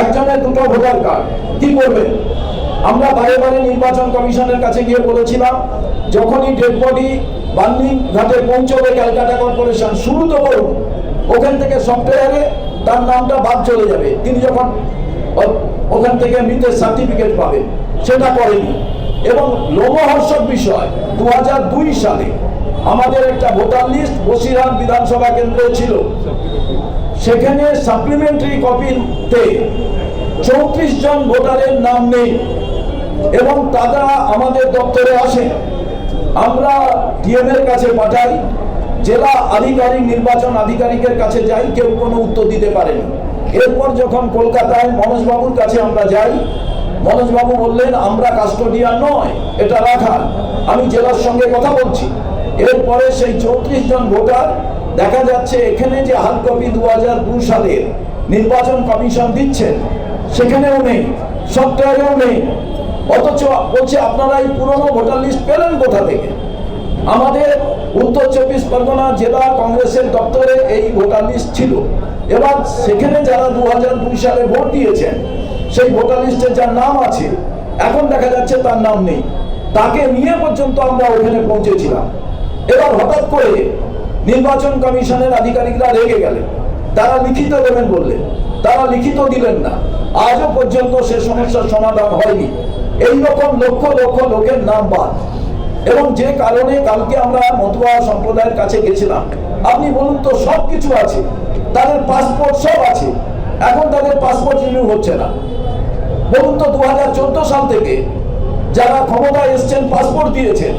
একজনের দুটো voter card. কি করবেন? আমরা বারে বারে নির্বাচন কমিশনের কাছে গিয়ে বলেছিলাম, যখনই ডেড বডি ঘাটে পৌঁছবে ক্যালকাটা কর্পোরেশন, শুরু তো করুন। ওখান থেকে সফটওয়্যারে তার নামটা বাদ চলে যাবে। তিনি যখন ওখান থেকে মৃতের সার্টিফিকেট পাবেন, সেটা করেনি। এবং লোমহর্ষক বিষয় দু দুই সালে আমাদের একটা ভোটার লিস্ট বসিরহাট বিধানসভা কেন্দ্রে ছিল। সেখানে সাপ্লিমেন্টারি কপিতে চৌত্রিশ জন ভোটারের নাম নেই এবং তারা আমাদের দপ্তরে আসে। আমরা ডিএম এর কাছে পাঠাই, জেলা আধিকারিক নির্বাচন আধিকারিকের কাছে যাই, কেউ কোনো উত্তর দিতে পারেনি। এরপর যখন কলকাতায় মনোজবাবুর কাছে আমরা যাই, মনোজবাবু বললেন, আমরা কাস্টোডিয়ান নয়, এটা রাখাল। আমি জেলার সঙ্গে কথা বলছি। এরপরে সেই চৌত্রিশ জন ভোটার দেখা যাচ্ছে এখানে যে হার্ড কপি দু হাজার দু সালের নির্বাচন কমিশন দিচ্ছেন, সেখানেও নেই, সফটওয়্যারেও নেই। অথচ বলছে, আপনারা এই পুরনো ভোটার লিস্ট পেলেন কোথা থেকে? আমাদের উত্তর চব্বিশ পরগনা জেলা কংগ্রেসের দপ্তরে এই ভোটার লিস্ট ছিল। এবার সেখানে যারা দু দুই সালে ভোট দিয়েছেন, সেই ভোটার লিস্টে যার নাম আছে, এখন দেখা যাচ্ছে তার নাম নেই। তাকে নিয়ে পর্যন্ত আমরা ওখানে পৌঁছেছিলাম। এবার হঠাৎ করে নির্বাচন কমিশনের আধিকারিকরা রেগে গেলেন। তারা লিখিত দেবেন বললেন, তারা লিখিত দিলেন না। আজও পর্যন্ত সে সমস্যার সমাধান হয়নি। এই রকম লক্ষ লক্ষ লোকের নাম বাদ। এবং যে কারণে কালকে আমরা মতুয়া সম্প্রদায়ের কাছে গেছিলাম, আপনি বলুন তো সব কিছু আছে, তাদের পাসপোর্ট সব আছে, এখন তাদের পাসপোর্ট রিনিউ হচ্ছে না। বলুন তো দু হাজার চোদ্দ সাল থেকে যারা ক্ষমতায় এসছেন পাসপোর্ট দিয়েছেন,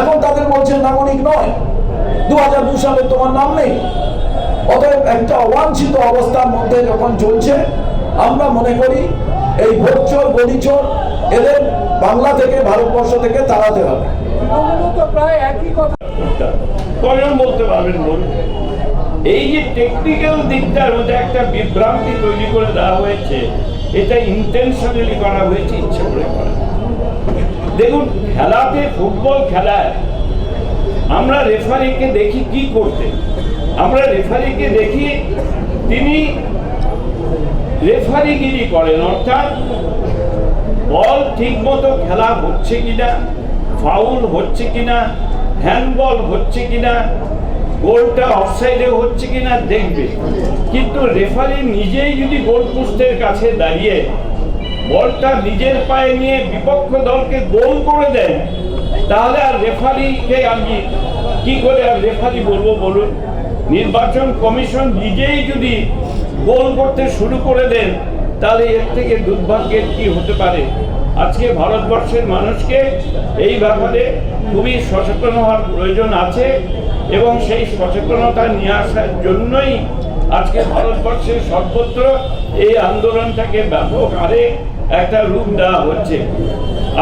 এখন তাদের বলছেন নাগরিক নয়। দু হাজার দু সালে তোমার নাম নেই? অতএব একটা অবাঞ্ছিত অবস্থার মধ্যে যখন চলছে আমরা মনে করি এই ভোট চোর এদের বাংলা থেকে ভারতবর্ষ থেকে তাড়াতে হবে। কজন বলতে পারবেন বলুন এই যে টেকনিক্যাল দিকটার মধ্যে একটা বিভ্রান্তি তৈরি করে দেওয়া হয়েছে এটা ইন্টেনশনালি করা হয়েছে ইচ্ছে করে করা। দেখুন খেলাতে ফুটবল খেলায় আমরা রেফারিকে দেখি কি করতে আমরা রেফারিকে দেখি, তিনি রেফারিগিরি করেন, অর্থাৎ বল ঠিক মতো খেলা হচ্ছে কিনা ফাউল হচ্ছে কিনা হ্যান্ডবল হচ্ছে কিনা গোলটা অফসাইডে হচ্ছে কিনা দেখবে। কিন্তু রেফারি নিজেই যদি গোল পোস্টের কাছে দাঁড়িয়ে বলটা নিজের পায়ে নিয়ে বিপক্ষ দলকে গোল করে দেন তাহলে আর রেফারিকে আমি কি করে আর রেফারি বলব বলুন? নির্বাচন কমিশন নিজেই যদি গোল করতে শুরু করে দেন, তাহলে এর থেকে দুর্ভাগ্যের কি হতে পারে? আজকে ভারতবর্ষের মানুষকে এই ব্যাপারে খুবই সচেতন হওয়ার প্রয়োজন আছে এবং সেই সচেতনতা নিয়ে আসার জন্যই আজকে ভারতবর্ষের সর্বত্র এই আন্দোলনটাকে ব্যাপক হারে একটা রূপ দেওয়া হচ্ছে।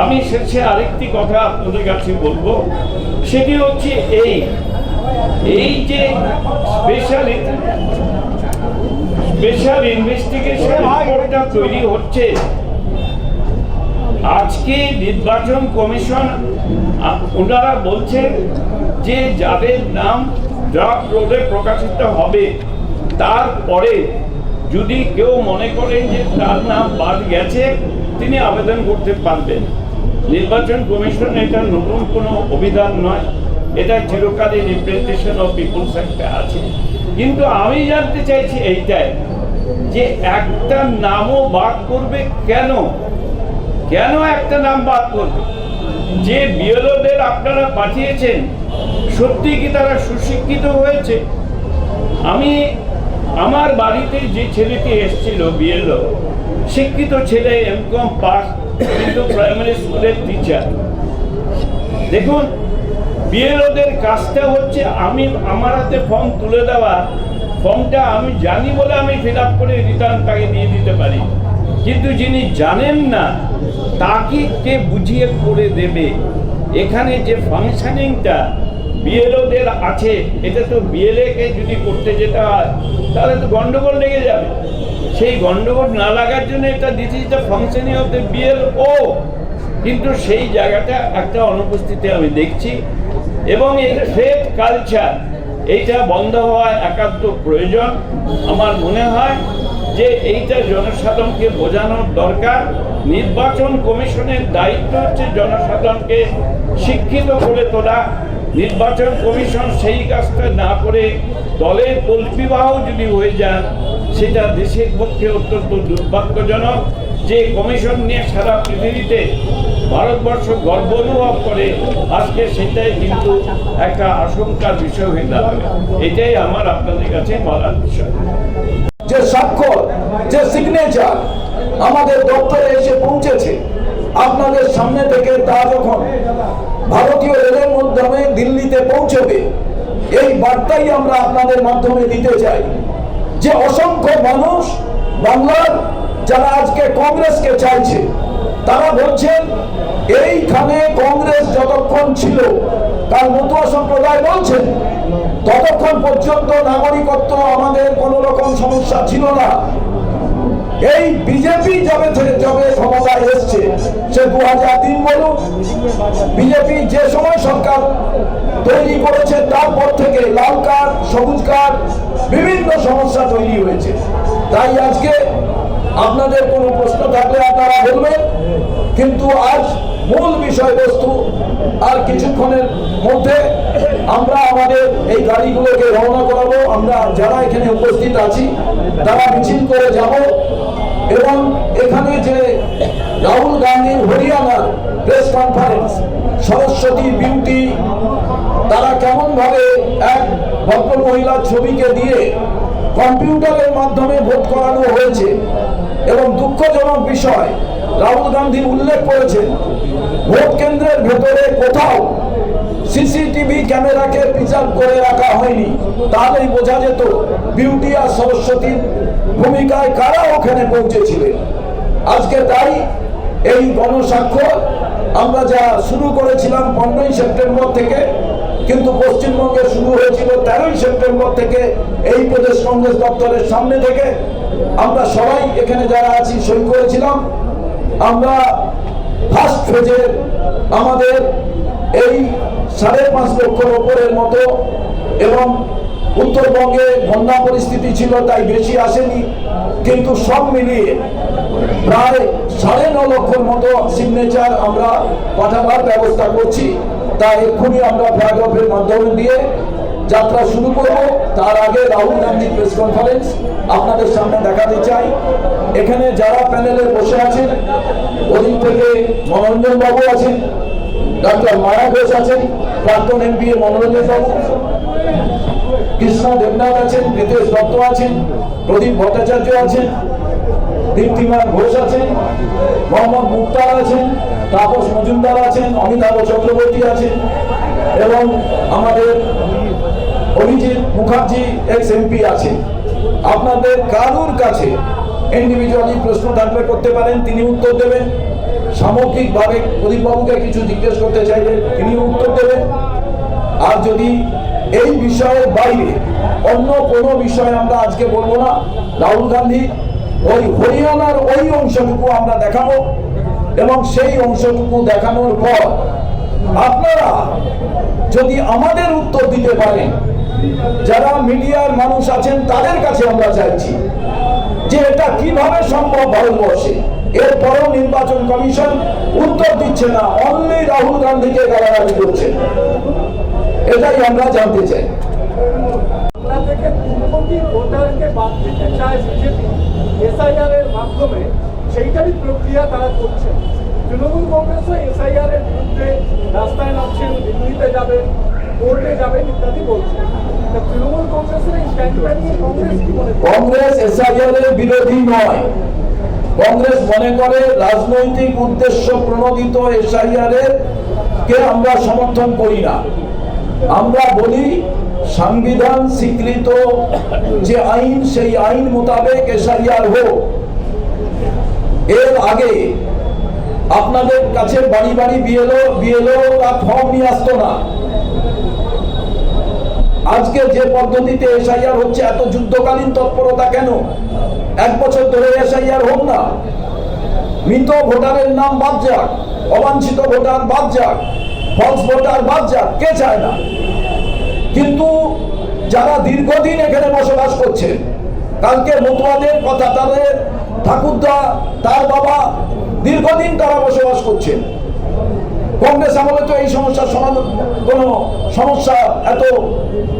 আমি শেষে আরেকটি কথা আপনাদের কাছে বলব। সেটি হচ্ছে এই। এই যে স্পেশাল স্পেশাল ইনভেস্টিগেশন রিপোর্টটা তৈরি হচ্ছে। আজকে নির্বাচন কমিশন ওনারা বলছেন যে যাদের নাম ড্রাফট রোডে প্রকাশিত হবে, তারপরে যদি কেউ মনে করেন যে তার নাম বাদ গেছে, তিনি আবেদন করতে পারবেন। নির্বাচন কমিশন এটা নতুন কোনো অভিধান নয়। এটা চিরকালই রিপ্রেজেন্টেশন অফ পিপুলস একটা আছে। কিন্তু আমি জানতে চাইছি এইটাই যে একটা নামও বাদ করবে কেন? কেন একটা নাম বাদ করবে? যে বিএলওদের আপনারা পাঠিয়েছেন, সত্যি কি তারা সুশিক্ষিত হয়েছে? আমি আমার বাড়িতে যে ছেলেটি এসেছিল বিএলও শিক্ষিত ছেলে এমকম পাস, কিন্তু প্রাইমারি স্কুলের টিচার দেখুন বিএলওদের কাজটা হচ্ছে আমি, আমার হাতে ফর্ম তুলে দেওয়া। ফর্মটা আমি জানি বলে আমি ফিল আপ করে রিটার্ন তাকে দিয়ে দিতে পারি। কিন্তু যিনি জানেন না, তাকে কে বুঝিয়ে করে দেবে? এখানে যে ফাংশনিংটা বিএলওদের আছে, এটা তো বিএলএ কে যদি করতে যেতে হয়, তাহলে তো গন্ডগোল লেগে যাবে। সেই গন্ডগোল না লাগার জন্য এটা this is the functioning of the BLO কিন্তু সেই জায়গাটা একটা অনুপস্থিতি আমি দেখছি। এবং এই ট্রেড কালচার এইটা বন্ধ হওয়া একান্ত প্রয়োজন। আমার মনে হয় যে এইটা জনসাধারণকে বোঝানোর দরকার। নির্বাচন কমিশনের দায়িত্ব হচ্ছে জনসাধারণকে শিক্ষিত করে তোলা। নির্বাচন কমিশন সেই কাজটা না করে দলের কল্পিবাহ যদি হয়ে যান, সেটা দেশের পক্ষে অত্যন্ত দুর্ভাগ্যজনক যে কমিশন নিয়ে সারা পৃথিবীতে ভারতবর্ষ গর্ব অনুভব করে, আজকে সেটাই কিন্তু একটা আশঙ্কার বিষয় হয়ে দাঁড়াবে। এটাই আমার আপনাদের কাছে বলার বিষয়। যে স্বাক্ষর, যে সিগনেচার আমাদের দপ্তরে এসে পৌঁছেছে, আপনাদের সামনে থেকে তা যখন ভারতীয় রেলের মাধ্যমে দিল্লিতে পৌঁছবে। এই বার্তাই আমরা আপনাদের মাধ্যমে দিতে চাই। যে অসংখ্য মানুষ বাংলার যারা আজকে কংগ্রেসকে চাইছে, তারা বলছেন, এইখানে কংগ্রেস যতক্ষণ ছিল তার মতুয়া সম্প্রদায় বলছেন, ততক্ষণ পর্যন্ত নাগরিকত্ব আমাদের কোনো রকম সমস্যা ছিল না। এই বিজেপি যবে থেকে যবে ক্ষমতায় এসছে, সে দু তিন বলুন বিজেপি যে সময় সরকার তৈরি করেছে, তারপর থেকে লাল কার্ড, সবুজ কার্ড, বিভিন্ন সমস্যা তৈরি হয়েছে। তাই আজকে আপনাদের কোনো প্রশ্ন থাকলে আপনারা বলবেন, কিন্তু আজ মূল বিষয়বস্তু আর কিছুক্ষণের মধ্যে আমরা আমাদের এই গাড়িগুলোকে রওনা করাবো। আমরা যারা এখানে উপস্থিত আছি, তারা মিছিল করে যাব এবং এখানে যে রাহুল গান্ধীর হরিয়ানার প্রেস কনফারেন্স সরস্বতী বিউটি, তারা কেমনভাবে এক ভদ্র মহিলার ছবিকে দিয়ে কম্পিউটারের মাধ্যমে ভোট করানো হয়েছে এবং দুঃখজনক বিষয় রাহুল গান্ধী উল্লেখ করেছেন, ভোট কেন্দ্রের ভেতরে কোথাও সিসিটিভি ক্যামেরাকে প্রিজার্ভ করে রাখা হয়নি। তাহলেই বোঝা যেত বিউটি আর সরস্বতীর ভূমিকায় কারা ওখানে পৌঁছেছিলেন। আজকে তাই এই গণস্বাক্ষর আমরা যা শুরু করেছিলাম পনেরোই সেপ্টেম্বর থেকে, কিন্তু পশ্চিমবঙ্গে শুরু হয়েছিল তেরোই সেপ্টেম্বর থেকে এই প্রদেশ কংগ্রেস দপ্তরের সামনে থেকে। আমরা সবাই এখানে যারা আছি সই করেছিলাম। আমরা ফার্স্ট ফেজের আমাদের এই সাড়ে পাঁচ লক্ষর ওপরের মতো এবং উত্তরবঙ্গে বন্যা পরিস্থিতি ছিল তাই বেশি আসেনি। কিন্তু সব মিলিয়ে প্রায় সাড়ে ন লক্ষর মতো সিগনেচার আমরা পাঠাবার ব্যবস্থা করছি। তা এক্ষুনি আমরা ফ্ল্যাগ অফের মাধ্যমে দিয়ে যাত্রা শুরু করব। তার আগে রাহুল গান্ধী প্রেস কনফারেন্স আপনাদের সামনে দেখাতে চাই। এখানে যারা প্যানেলে বসে আছেন, ওদিক থেকে মনোরঞ্জন বাবু আছেন ডক্টর মায়া ঘোষ আছেন, প্রাক্তন এমপি মনোরঞ্জন বাবু, কৃষ্ণ দেবনাথ আছেন নীতেশ দত্ত আছেন, প্রদীপ ভট্টাচার্য আছেন, দীপ্তিমান ঘোষ আছেন, মোহাম্মদ মুক্তার আছেন তাপস মজুমদার আছেন, অমিতাভ চক্রবর্তী আছেন এবং আমাদের অভিজিৎ মুখার্জি, এক্স এমপি আছেন। আপনাদের কারুর কাছে ইন্ডিভিজুয়ালি প্রশ্ন থাকলে করতে পারেন, তিনি উত্তর দেবেন। সামগ্রিকভাবে প্রদীপবাবুকে কিছু জিজ্ঞেস করতে চাইলে তিনি উত্তর দেবেন। আর যদি এই বিষয়ের বাইরে অন্য কোনো বিষয় আমরা আজকে বলব না, রাহুল গান্ধী, ওই হরিয়ানার ওই অংশটুকু আমরা দেখাবো। এবং সেই অংশটুকু দেখানোর পর আপনারা যদি আমাদের উত্তর দিতে পারেন, যারা মিডিয়ার মানুষ আছেন তাদের কাছে আমরা চাইছি যে এটা কীভাবে সম্ভব ভারতবর্ষে। এরপরও নির্বাচন কমিশন উত্তর দিচ্ছে না অনলি রাহুল গান্ধীকে গালাগালি করছে। এটাই আমরা জানতে চাই। ভোটারকে বাদ দিতে চায় বিজেপি। এসআইআর এর মাধ্যমে সেইটারই প্রক্রিয়া তারা করছে। তৃণমূল কংগ্রেসও এসআইআর এর বিরুদ্ধে রাস্তায় নামছেন দিল্লিতে যাবেন কোর্টে যাবেন ইত্যাদি বলছে। তা তৃণমূল কংগ্রেসের এই কংগ্রেস কংগ্রেস বিরোধী নয়। কংগ্রেস মনে করে রাজনৈতিক উদ্দেশ্য প্রণোদিত আমরা সমর্থন করি না। আমরা বলি সংবিধান স্বীকৃত যে আইন, সেই আইন মোতাবেক এসআইআর হোক। এর আগে আপনাদের কাছে বাড়ি বাড়ি বিএলও বিএলও ফর্ম নিয়ে আসতো না। আজকে যে পদ্ধতিতে এসআইআর হচ্ছে, এত যুদ্ধকালীন তৎপরতা কেন? এক বছর ধরে এসআইআর হোক না। মৃত ভোটারের নাম বাদ যাক, অবাঞ্ছিত ভোটার বাদ যাক ফলস ভোটার বাদ যাক, কে চায় না? কিন্তু যারা দীর্ঘদিন এখানে বসবাস করছেন, কালকে মতুয়াদের কথা, তাদের ঠাকুরদা, তার বাবা দীর্ঘদিন তারা বসবাস করছেন। কংগ্রেস আমলে তো এই সমস্যার সমাধান কোনো সমস্যা এত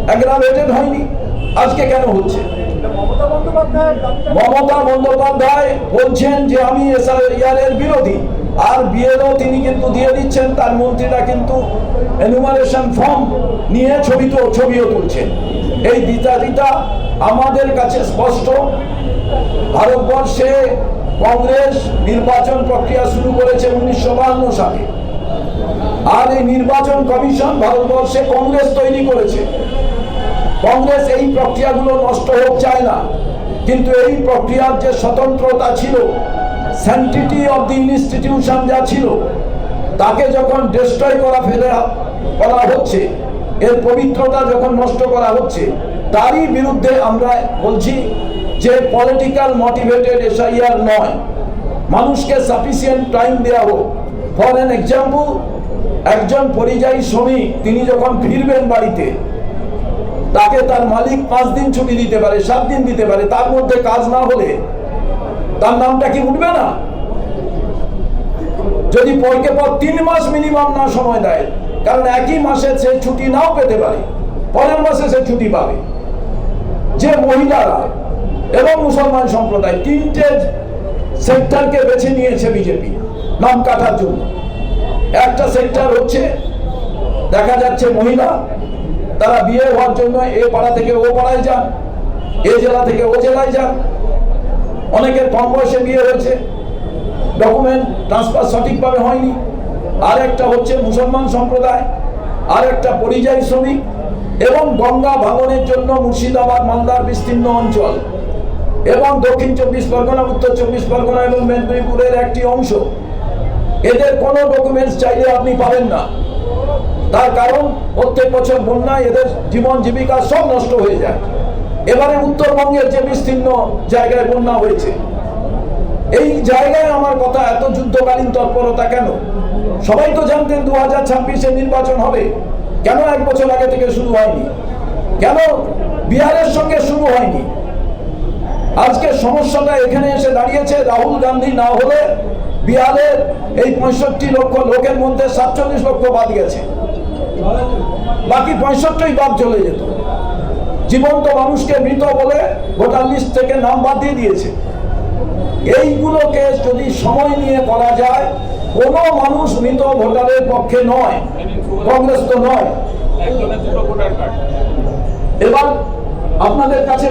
অ্যাগ্রাভেটেড হয়নি। আজকে কেন হচ্ছে? মমতা বন্দ্যোপাধ্যায় বলছেন যে আমি এর বিরোধী। আর বিএলও তিনি কিন্তু দিয়ে দিচ্ছেন, তার মন্ত্রীরা কিন্তু এনুমারেশন ফর্ম নিয়ে ছবি তো ছবিও তুলছেন। এই দ্বিতাদিতা আমাদের কাছে স্পষ্ট। ভারতবর্ষে কংগ্রেস নির্বাচন প্রক্রিয়া শুরু করেছে উনিশশো সালে। আর এই নির্বাচন কমিশন ভারতবর্ষে কংগ্রেস তৈরি করেছে। কংগ্রেস এই প্রক্রিয়াগুলো নষ্ট হোক, চায় না। কিন্তু এই প্রক্রিয়ার যে স্বতন্ত্রতা ছিল স্যান্টিটি অফ দি ইনস্টিটিউশন যা ছিল, তাকে যখন ডিস্ট্রয় করা ফেলে, করা হচ্ছে, এর পবিত্রতা যখন নষ্ট করা হচ্ছে, তারই বিরুদ্ধে আমরা বলছি যে পলিটিক্যাল মোটিভেটেড এসআইআর নয়। মানুষকে সাফিসিয়েন্ট টাইম দেওয়া হোক। ফর এন এক্সাম্পল একজন পরিযায়ী শ্রমিক, তিনি যখন ফিরবেন বাড়িতে, তাকে তার মালিক পাঁচ দিন ছুটি দিতে পারে, সাত দিন দিতে পারে, তার মধ্যে কাজ না হলে তার নামটা কি উঠবে না? যদি পরকে পর তিন মাস মিনিমাম না সময় দেয়, কারণ একই মাসে সে ছুটি নাও পেতে পারে, পরের মাসে সে ছুটি পাবে। যে মহিলারা এবং মুসলমান সম্প্রদায় তিনটে সেক্টরকে বেছে নিয়েছে বিজেপি, নাম কাটার জন্য। একটা সেক্টর হচ্ছে, দেখা যাচ্ছে মহিলা, তারা বিয়ে হওয়ার জন্য এ পাড়া থেকে ও পাড়ায় যান, এ জেলা থেকে ও জেলায় যান। অনেকের কম বয়সে বিয়ে হয়েছে। ডকুমেন্ট ট্রান্সফার সঠিকভাবে হয়নি। আর একটা হচ্ছে মুসলমান সম্প্রদায় আর একটা পরিযায়ী শ্রমিক এবং গঙ্গা ভাঙনের জন্য মুর্শিদাবাদ, মালদার বিস্তীর্ণ অঞ্চল এবং দক্ষিণ চব্বিশ পরগনা, উত্তর চব্বিশ পরগনা এবং মেদিনীপুরের একটি অংশ। এদের কোনো ডকুমেন্টস চাইলে আপনি পাবেন না। তার কারণ, প্রত্যেক বছর বন্যায় এদের জীবন জীবিকা সব নষ্ট হয়ে যায়। এবারে উত্তরবঙ্গের যে বিস্তীর্ণ জায়গায় বন্যা হয়েছে, এই জায়গায় আমার কথা এত যুদ্ধকালীন তৎপরতা কেন? সবাই তো জানতেন দু হাজার ছাব্বিশে নির্বাচন হবে। কেন এক বছর আগে থেকে শুরু হয়নি? কেন বিহারের সঙ্গে শুরু হয়নি? আজকে সমস্যাটা এখানে এসে দাঁড়িয়েছে, রাহুল গান্ধী না হলে বিহারের এই পঁয়ষট্টি লক্ষ লোকের মধ্যে সাতচল্লিশ লক্ষ বাদ গেছে। বাকি পঁয়ষট্টি বাদ চলে যেত। জীবন্ত মানুষকে মৃত বলে ভোটার লিস্ট থেকে নাম বাদ দিয়ে দিয়েছে। এইগুলোকে যদি সময় নিয়ে করা যায় কোন মানুষ মৃত ভোটারের পক্ষে নয় কংগ্রেস তো নয়। এবার আপনাদের কাছে